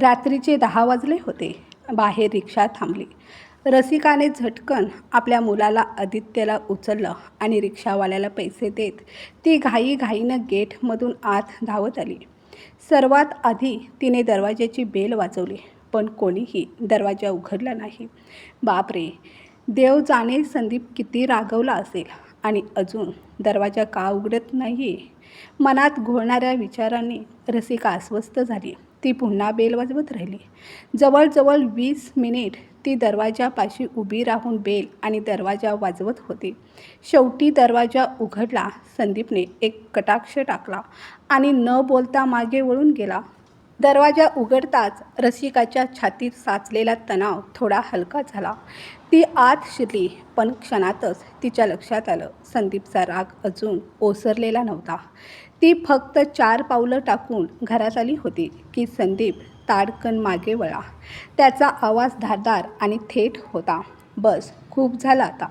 रात्रीचे दहा वाजले होते. बाहेर रिक्षा थांबली. रसिकाने झटकन आपल्या मुलाला आदित्यला उचललं आणि रिक्षावाल्याला पैसे देत ती घाईघाईनं गेटमधून आत धावत आली. सर्वात आधी तिने दरवाजाची बेल वाजवली पण कोणीही दरवाजा उघडला नाही. बापरे! देव जाणे संदीप किती रागवला असेल आणि अजून दरवाजा का उघडत नाही? मनात घोळणाऱ्या विचारांनी रसिका अस्वस्थ झाली. ती पुन्हा बेल वाजवत राहिली. जवळजवळ वीस मिनिट ती दरवाजापाशी उभी राहून बेल आणि दरवाजा वाजवत होती. शेवटी दरवाजा उघडला संदीपने एक कटाक्ष टाकला आणि न बोलता मागे वळून गेला. दरवाजा उघडताच रसिकाच्या छातीत साचलेला तणाव थोडा हलका झाला. ती आत शिरली पण क्षणातच तिच्या लक्षात आलं संदीपचा राग अजून ओसरलेला नव्हता. ती फक्त चार पावलं टाकून घरात आली होती की संदीप ताडकन मागे वळा. त्याचा आवाज धारदार आणि थेट होता. बस खूप झाला आता.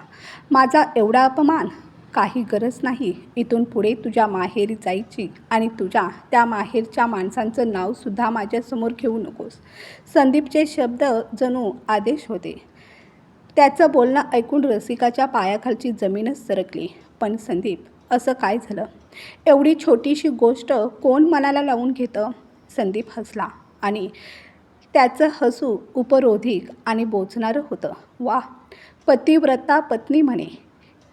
माझा एवढा अपमान काही गरज नाही. इथून पुढे तुझ्या माहेरी जायची आणि तुझ्या त्या माहेरच्या माणसांचं नावसुद्धा माझ्यासमोर घेऊ नकोस. संदीपचे शब्द जणू आदेश होते. त्याचं बोलणं ऐकून रसिकाच्या पायाखालची जमीनच सरकली. पण संदीप असं काय झालं? एवढी छोटीशी गोष्ट कोण मनाला लावून घेतं? संदीप हसला आणि त्याचं हसू उपरोधिक आणि बोचणारं होतं. वा पतिव्रता पत्नी म्हणे.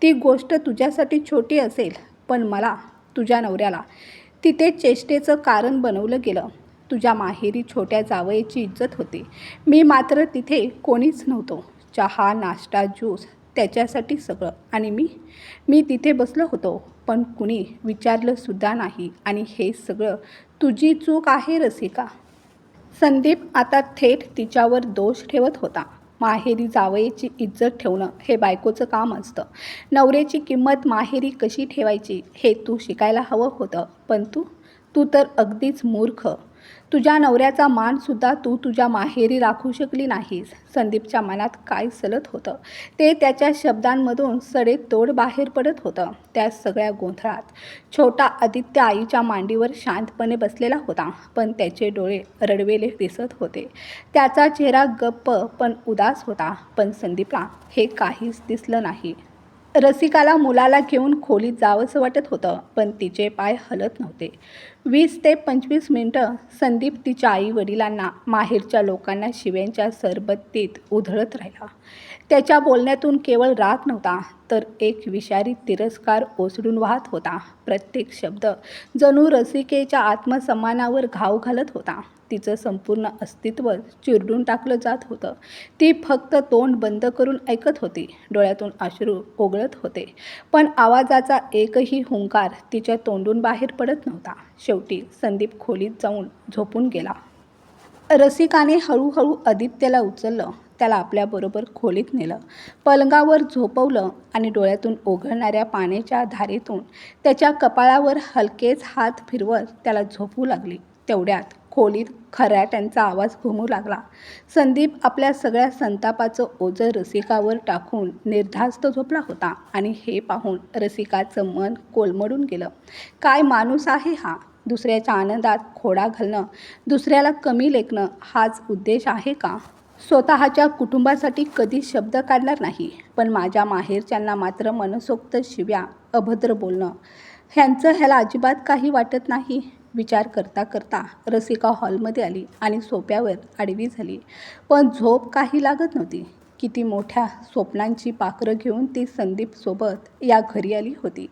ती गोष्ट तुझ्यासाठी छोटी असेल पण मला तुझ्या नवऱ्याला. तिथे चेष्टेचं कारण बनवलं गेलं. तुझ्या माहेरी छोट्या जावयाची इज्जत होती. मी मात्र तिथे कोणीच नव्हतो. चहा नाश्ता ज्यूस त्याच्यासाठी सगळं. आणि मी मी तिथे बसलो होतो पण कुणी विचारलंसुद्धा नाही. आणि हे सगळं तुझी चूक आहे रसिका. संदीप आता थेट तिच्यावर दोष ठेवत होता. माहेरी जावयाची इज्जत ठेवणं हे बायकोचं काम असतं. नवऱ्याची किंमत माहेरी कशी ठेवायची हे तू शिकायला हवं होतं. पण तू तू तर अगदीच मूर्ख. तुझ्या नवऱ्याचा मानसुद्धा तू तुझ्या माहेरी राखू शकली नाहीस. संदीपच्या मनात काय सलत होतं? ते त्याच्या शब्दांमधून सडे तोड बाहेर पडत होतं. त्या सगळ्या गोंधळात छोटा आदित्य आईच्या मांडीवर शांतपणे बसलेला होता पण त्याचे डोळे रडवेले दिसत होते. त्याचा चेहरा गप्प पण उदास होता पण संदीपला हे काहीच दिसलं नाही. रसिकाला मुलाला घेऊन खोलीत जावंसं वाटत होतं पण तिचे पाय हलत नव्हते. वीस ते पंचवीस मिनटं संदीप तिच्या आई वडिलांना माहेरच्या लोकांना शिव्यांच्या सरबत्तीत उधळत राहिला. त्याच्या बोलण्यातून केवळ राग नव्हता तर एक विषारी तिरस्कार ओसडून वाहत होता. प्रत्येक शब्द जणू रसिकेच्या आत्मसन्मानावर घाव घालत होता. तिचं संपूर्ण अस्तित्व चिरडून टाकलं जात होतं. ती फक्त तोंड बंद करून ऐकत होती. डोळ्यातून अश्रू ओघळत होते. पण आवाजाचा एकही हुंकार तिच्या तोंडून बाहेर पडत नव्हता. शेवटी संदीप खोलीत जाऊन झोपून गेला. रसिकाने हळूहळू आदित्यला उचललं. त्याला आपल्याबरोबर खोलीत नेलं. पलंगावर झोपवलं आणि डोळ्यातून ओघळणाऱ्या पाण्याच्या धारेतून त्याच्या कपाळावर हलकेच हात फिरवत त्याला झोपू लागली. तेवढ्यात खोलीत खऱ्याट्यांचा आवाज घुमू लागला. संदीप आपल्या सगळ्या संतापाचं ओझं रसिकावर टाकून निर्धास्त झोपला होता आणि हे पाहून रसिकाचं मन कोलमडून गेलं. काय माणूस आहे हा? दुसऱ्याच्या आनंदात खोडा घालणं दुसऱ्याला कमी लेखणं हाच उद्देश आहे का? स्वतःच्या कुटुंबासाठी कधी शब्द काढणार नाही पण माझ्या माहेरच्यांना मात्र मनसोक्त शिव्या अभद्र बोलणं ह्यांचं ह्याला अजिबात काही वाटत नाही. विचार करता करता रसिका हॉलमध्ये आली आणि सोप्यावर आडवी झाली. पण झोप काही लागत नव्हती. किती मोठ्या स्वप्नांची पाखरं घेऊन ती संदीपसोबत या घरी आली होती.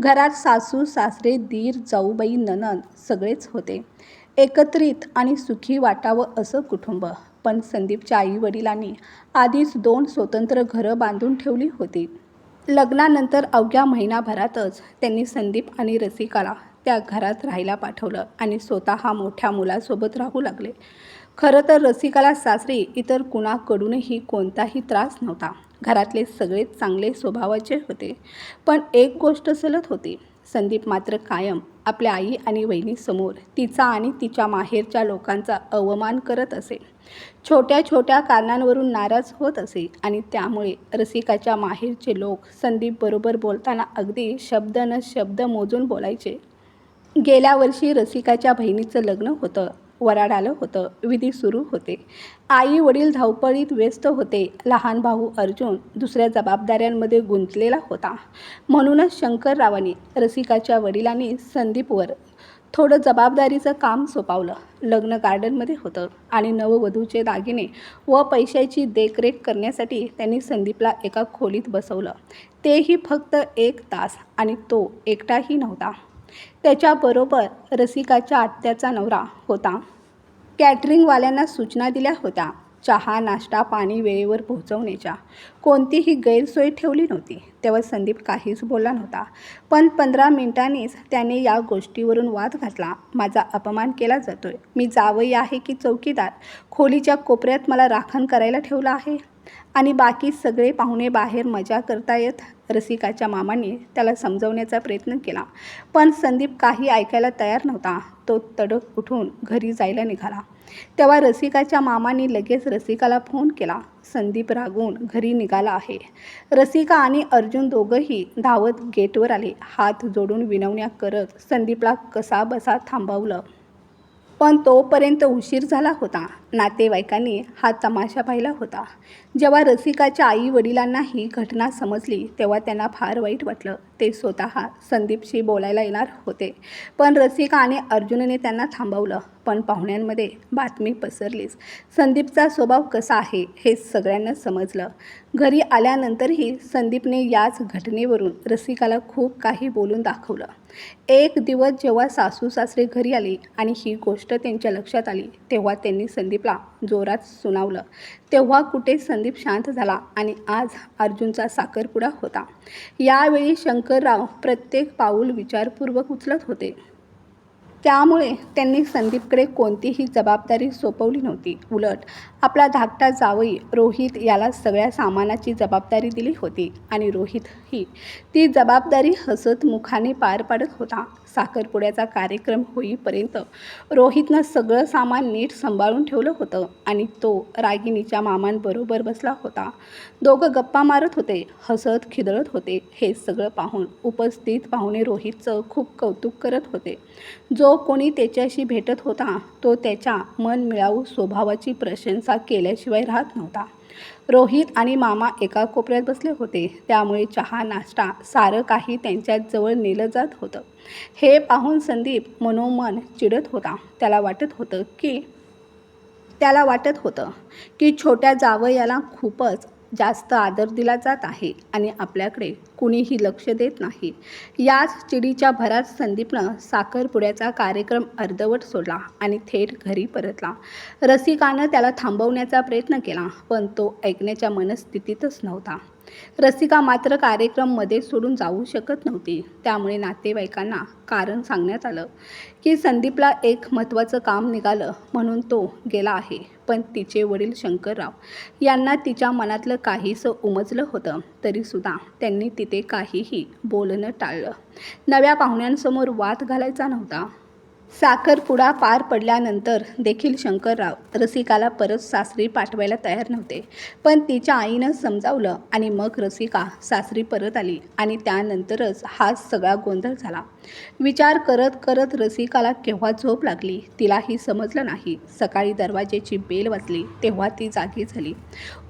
घरात सासू सासरे दीर जाऊबाई ननद सगळेच होते. एकत्रित आणि सुखी वाटावं असं कुटुंब. पण संदीपच्या आईवडिलांनी आधीच दोन स्वतंत्र घरं बांधून ठेवली होती. लग्नानंतर अवघ्या महिनाभरातच त्यांनी संदीप आणि रसिकाला त्या घरात राहायला पाठवलं आणि स्वतः मोठ्या मुलासोबत राहू लागले. खरं तर रसिकाला सासरी इतर कुणाकडूनही कोणताही त्रास नव्हता. घरातले सगळे चांगले स्वभावाचे होते. पण एक गोष्ट सलत होती. संदीप मात्र कायम आपल्या आई आणि वहिनीसमोर तिचा आणि तिच्या माहेरच्या लोकांचा अवमान करत असे. छोट्या छोट्या कारणांवरून नाराज होत असे आणि त्यामुळे रसिकाच्या माहेरचे लोक संदीपबरोबर बोलताना अगदी शब्द न शब्द मोजून बोलायचे. गेल्या वर्षी रसिकाच्या बहिणीचं लग्न होतं वराड आलं होतं विधी सुरू होते. आई वडील धावपळीत व्यस्त होते. लहान भाऊ अर्जुन दुसऱ्या जबाबदाऱ्यांमध्ये गुंतलेला होता. म्हणूनच शंकररावांनी रसिकाच्या वडिलांनी संदीपवर थोडं जबाबदारीचं काम सोपावलं. लग्न गार्डनमध्ये होतं आणि नववधूचे दागिने व पैशाची देखरेख करण्यासाठी त्यांनी संदीपला एका खोलीत बसवलं. तेही फक्त एक तास आणि तो एकटाही नव्हता. त्याच्याबरोबर रसिकाच्या आत्याचा नवरा होता. कॅटरिंगवाल्यांना सूचना दिल्या होत्या चहा नाश्ता पाणी वेळेवर पोहोचवण्याच्या. कोणतीही गैरसोय ठेवली नव्हती. तेव्हा संदीप काहीच बोलला नव्हता. पण पंधरा मिनिटांनीच त्याने या गोष्टीवरून वाद घातला. माझा अपमान केला जातोय. मी जावई आहे की चौकीदार? खोलीच्या कोपऱ्यात मला राखण करायला ठेवलं आहे? आणि बाकी सगळे पाहुणे बाहेर मजा करता येत रसिकाच्या मामांनी त्याला समजवण्याचा प्रयत्न केला. पण संदीप काही ऐकायला तयार नव्हता. तो तडक उठून घरी जायला निघाला. तेव्हा रसिकाच्या मामांनी लगेच रसिकाला फोन केला. संदीप रागून घरी निघाला आहे. रसिका आणि अर्जुन दोघंही धावत गेटवर आले. हात जोडून विनवण्या करत संदीपला कसा बसा थांबवलं. पण तोपर्यंत उशीर झाला होता. नातेवाईकांनी हा तमाशा पाहिला होता. जेव्हा रसिकाच्या आई वडिलांना ही घटना समजली तेव्हा त्यांना फार वाईट वाटलं. ते स्वतः संदीपशी बोलायला येणार होते. पण रसिका आणि अर्जुनने त्यांना थांबवलं. पण पाहुण्यांमध्ये बातमी पसरलीच. संदीपचा स्वभाव कसा आहे हे सगळ्यांना समजलं. घरी आल्यानंतरही संदीपने याच घटनेवरून रसिकाला खूप काही बोलून दाखवलं. एक दिवस जेव्हा सासू सासरे घरी आले आणि ही गोष्ट त्यांच्या लक्षात आली तेव्हा त्यांनी संदीपला जोरात सुनावलं. तेव्हा कुठे संदीप शांत झाला आणि आज अर्जुनचा साखरपुडा होता. यावेळी शंकरराव प्रत्येक पाऊल विचारपूर्वक उचलत होते. त्यामुळे त्यांनी संदीपकडे कोणतीही जबाबदारी सोपवली नव्हती. उलट आपला धाकटा जावई रोहित याला सगळ्या सामानाची जबाबदारी दिली होती आणि रोहित ही ती जबाबदारी हसत मुखाने पार पाडत होता. साखरपुड्याचा कार्यक्रम होईपर्यंत रोहितनं सगळं सामान नीट सांभाळून ठेवलं होतं आणि तो रागिनीच्या मामांबरोबर बसला होता. दोघं गप्पा मारत होते हसत खिदळत होते हे सगळं पाहून उपस्थित पाहुणे रोहितचं खूप कौतुक करत होते. जो कोणी त्याच्याशी भेटत होता तो त्याच्या मन मिळावू स्वभावाची प्रशंसा केल्याशिवाय राहत नव्हता. रोहित आणि मामा एका कोपऱ्यात बसले होते. त्यामुळे चहा नाश्ता सारं काही त्यांच्याजवळ नेलं जात होतं. हे पाहून संदीप मनोमन चिडत होता. त्याला वाटत होतं की त्याला वाटत होतं की छोट्या जावयाला खूपच जास्त आदर दिला जात आहे आणि आपल्याकडे कुणीही लक्ष देत नाही. याच चिडीच्या भरात संदीपनं साखरपुड्याचा कार्यक्रम अर्धवट सोडला आणि थेट घरी परतला. रसिकानं त्याला थांबवण्याचा प्रयत्न केला पण तो ऐकण्याच्या मनस्थितीतच नव्हता. रसिका मात्र कार्यक्रममध्ये सोडून जाऊ शकत नव्हती. त्यामुळे नातेवाईकांना कारण सांगण्यात आलं की संदीपला एक महत्त्वाचं काम निघालं म्हणून तो गेला आहे. पण तिचे वडील शंकरराव यांना तिच्या मनातलं काहीसं उमजलं होतं तरीसुद्धा त्यांनी तिथे काहीही बोलणं टाळलं. नव्या पाहुण्यांसमोर वाद घालायचा नव्हता. साखरपुडा पार पडल्यानंतर देखील शंकरराव रसिकाला परत सासरी पाठवायला तयार नव्हते. पण तिच्या आईनं समजावलं आणि मग रसिका सासरी परत आली आणि त्यानंतरच हा सगळा गोंधळ झाला. विचार करत करत रसिकाला केव्हा झोप लागली तिलाही समजलं नाही. सकाळी दरवाजेची बेल वाजली तेव्हा ती जागी झाली.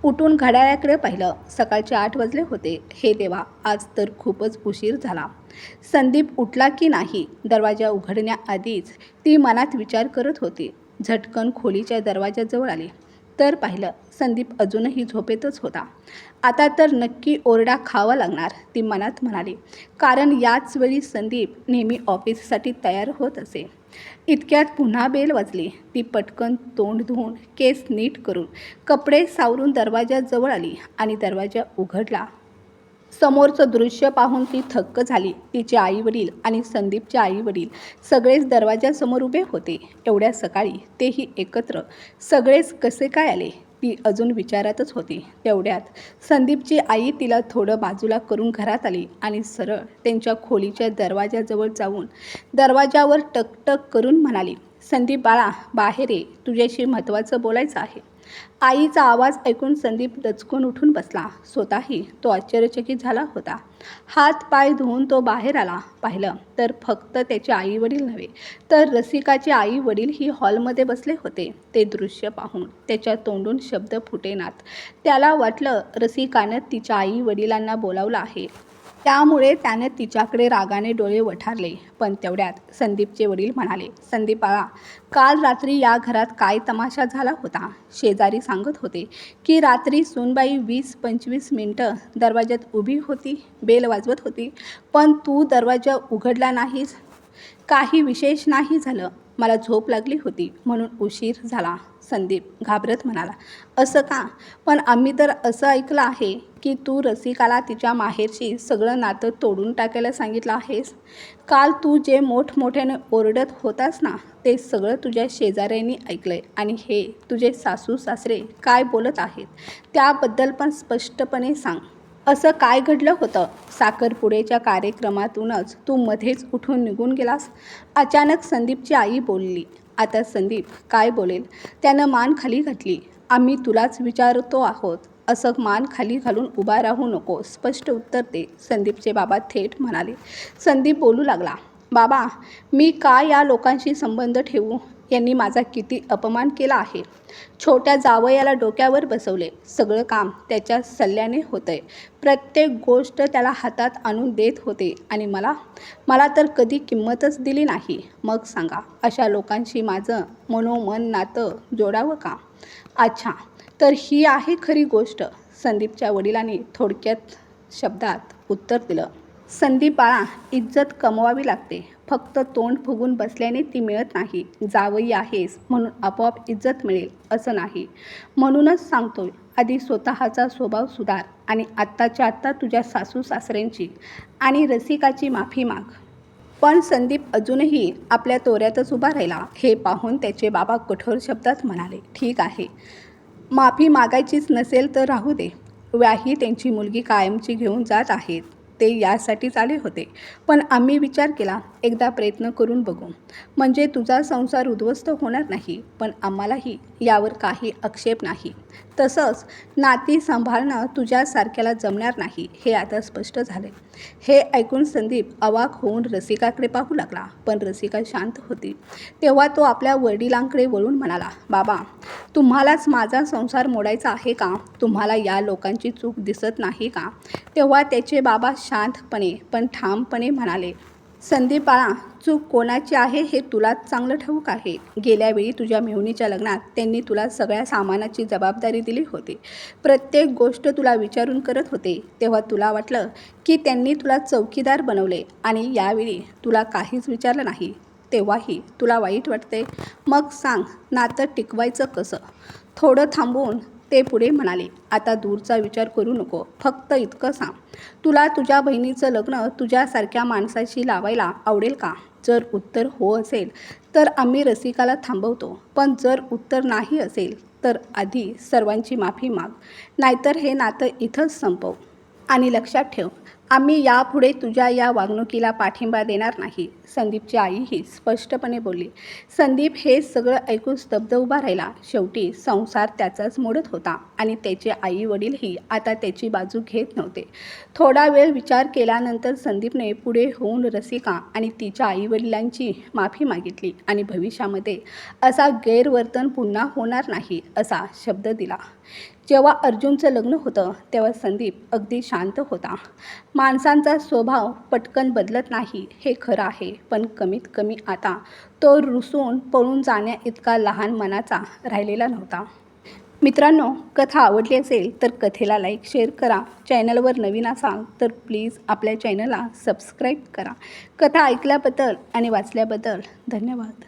उठून घड्याळाकडे पाहिलं. सकाळचे आठ वाजले होते. हे देवा आज तर खूपच उशीर झाला. संदीप उठला की नाही दरवाजा उघडण्याआधीच ती मनात विचार करत होती. झटकन खोलीच्या दरवाजाजवळ आली. तर पाहिलं संदीप अजूनही झोपेतच होता. आता तर नक्की ओरडा खावा लागणार ती मनात म्हणाली. कारण याच वेळी संदीप नेहमी ऑफिससाठी तयार होत असे. इतक्यात पुन्हा बेल वाजली. ती पटकन तोंड धुवून केस नीट करून कपडे सावरून दरवाजाजवळ आली आणि दरवाजा उघडला. समोरचं दृश्य पाहून ती थक्क झाली. तिचे आईवडील आणि संदीपचे आईवडील सगळेच दरवाजासमोर उभे होते. एवढ्या सकाळी तेही एकत्र. सगळेच कसे काय आले? ती अजून विचारातच होती. तेवढ्यात संदीपची आई तिला थोडं बाजूला करून घरात आली आणि सरळ त्यांच्या खोलीच्या दरवाजाजवळ जाऊन दरवाजावर टकटक करून म्हणाली संदीप बाळा बाहेर ये तुझ्याशी महत्त्वाचं बोलायचं आहे. आईचा आवाज ऐकून संदीप दचकून उठून बसला. स्वतःही तो आश्चर्यचकित झाला होता. हात पाय धुवून तो बाहेर आला. पाहिलं तर फक्त त्याचे आई वडील नव्हे तर रसिकाचे आई वडील ही हॉलमध्ये बसले होते. ते दृश्य पाहून त्याच्या तोंडून शब्द फुटेनात. त्याला वाटलं रसिकानं तिच्या आई वडिलांना बोलावलं आहे. त्यामुळे त्याने तिच्याकडे रागाने डोळे वठारले. पण तेवढ्यात संदीपचे वडील म्हणाले संदीप बाळा काल रात्री या घरात काय तमाशा झाला होता? शेजारी सांगत होते की रात्री सुनबाई वीस पंचवीस मिनटं दरवाज्यात उभी होती बेल वाजवत होती. पण तू दरवाजा उघडला नाहीस. काही विशेष नाही झालं. मला झोप लागली होती म्हणून उशीर झाला. संदीप घाबरत म्हणाला असं का? पण आम्ही तर असं ऐकलं आहे की तू रसिकाला तिच्या माहेरशी सगळं नातं तोडून टाकायला सांगितलं आहेस. काल तू जे मोठमोठ्याने ओरडत होतास ना ते सगळं तुझ्या शेजाऱ्यांनी ऐकलंय आणि हे तुझे सासू सासरे काय बोलत आहेत त्याबद्दल पण स्पष्टपणे सांग. असं काय घडलं होतं? साखरपुडेच्या कार्यक्रमातूनच तू मध्येच उठून निघून गेलास. अचानक संदीपची आई बोलली आता संदीप काय बोलेल? त्यानं मान खाली घातली. आम्ही तुलाच विचारतो आहोत. असं मान खाली घालून उभा राहू नको स्पष्ट उत्तर दे संदीपचे बाबा थेट म्हणाले. संदीप बोलू लागला. बाबा मी का या लोकांशी संबंध ठेवू? यांनी माझा किती अपमान केला आहे. छोट्या जावयाला डोक्यावर बसवले. सगळं काम त्याच्या सल्ल्याने होतंय. प्रत्येक गोष्ट त्याला हातात आणून देत होते आणि मला मला तर कधी किंमतच दिली नाही. मग सांगा अशा लोकांशी माझं मनोमन नातं जोडावं का? अच्छा तर ही आहे खरी गोष्ट. संदीपच्या वडिलांनी थोडक्यात शब्दात उत्तर दिलं. संदीप बाळा इज्जत कमवावी लागते. फक्त तोंड फुगून बसल्याने ती मिळत नाही. जावई आहेस म्हणून आपोआप इज्जत मिळेल असं नाही. म्हणूनच सांगतोय आधी स्वतःचा स्वभाव सुधार आणि आत्ताच्या आत्ता तुझ्या सासू सासऱ्यांची आणि रसिकाची माफी माग. पण संदीप अजूनही आपल्या तोऱ्यातच उभा राहिला. हे पाहून त्याचे बाबा कठोर शब्दात म्हणाले ठीक आहे. माफी मागायचीच नसेल तर राहू दे. व्याही त्यांची मुलगी कायमची घेऊन जात आहेत. ते यासाठीच आले होते. पण आम्ही विचार केला एकदा प्रयत्न करून बघू. म्हणजे तुझा संसार उद्ध्वस्त होणार नाही पण आम्हालाही यावर काही आक्षेप नाही. तसंच नाती सांभाळणं तुझ्यासारख्याला जमणार नाही हे आता स्पष्ट झाले हे ऐकून संदीप अवाक होऊन रसिकाकडे पाहू लागला पण रसिका शांत होती. तेव्हा तो आपल्या वडिलांकडे वळून म्हणाला बाबा तुम्हालाच माझा संसार मोडायचा आहे का? तुम्हाला या लोकांची चूक दिसत नाही का? तेव्हा त्याचे बाबा शांतपणे पण ठामपणे म्हणाले संदीप बाळा चूक कोणाची आहे हे तुला चांगलं ठाऊक आहे. गेल्या वेळी तुझ्या मेहुणीच्या लग्नात त्यांनी तुला सगळ्या सामानाची जबाबदारी दिली होती. प्रत्येक गोष्ट तुला विचारून करत होते. तेव्हा तुला वाटलं की त्यांनी तुला चौकीदार बनवले आणि यावेळी तुला काहीच विचारलं नाही. तेव्हाही तुला वाईट वाटते. मग सांग नातं टिकवायचं कसं? थोडं थांबवून ते पुढे म्हणाले आता दूरचा विचार करू नको फक्त इतकं सांग. तुला तुझ्या बहिणीचं लग्न तुझ्यासारख्या माणसाशी लावायला आवडेल का? जर उत्तर हो असेल तर आम्ही रसिकाला थांबवतो. पण जर उत्तर नाही असेल तर आधी सर्वांची माफी माग. नाहीतर हे नातं इथंच संपव. आणि लक्षात ठेव आम्ही यापुढे तुझ्या या वागणुकीला पाठिंबा देणार नाही. संदीपची आईही स्पष्टपणे बोलली. संदीप हे सगळं ऐकून स्तब्ध उभा राहिला. शेवटी संसार त्याचाच मोडत होता आणि त्याचे आई वडीलही आता त्याची बाजू घेत नव्हते. थोडा वेळ विचार केल्यानंतर संदीपने पुढे होऊन रसिका आणि तिच्या आईवडिलांची माफी मागितली आणि भविष्यामध्ये असा गैरवर्तन पुन्हा होणार नाही असा शब्द दिला. जेव्हा अर्जुनचं लग्न होतं तेव्हा संदीप अगदी शांत होता. माणसांचा स्वभाव पटकन बदलत नाही हे खरं आहे. पण कमीत कमी आता तो रुसून पळून जाण्या इतका लहान मनाचा राहिलेला नव्हता. मित्रांनो कथा आवडली असेल तर कथेला लाईक शेअर करा. चॅनलवर नवीन असाल तर प्लीज आपल्या चॅनलला सबस्क्राईब करा. कथा ऐकल्याबद्दल आणि वाचल्याबद्दल धन्यवाद.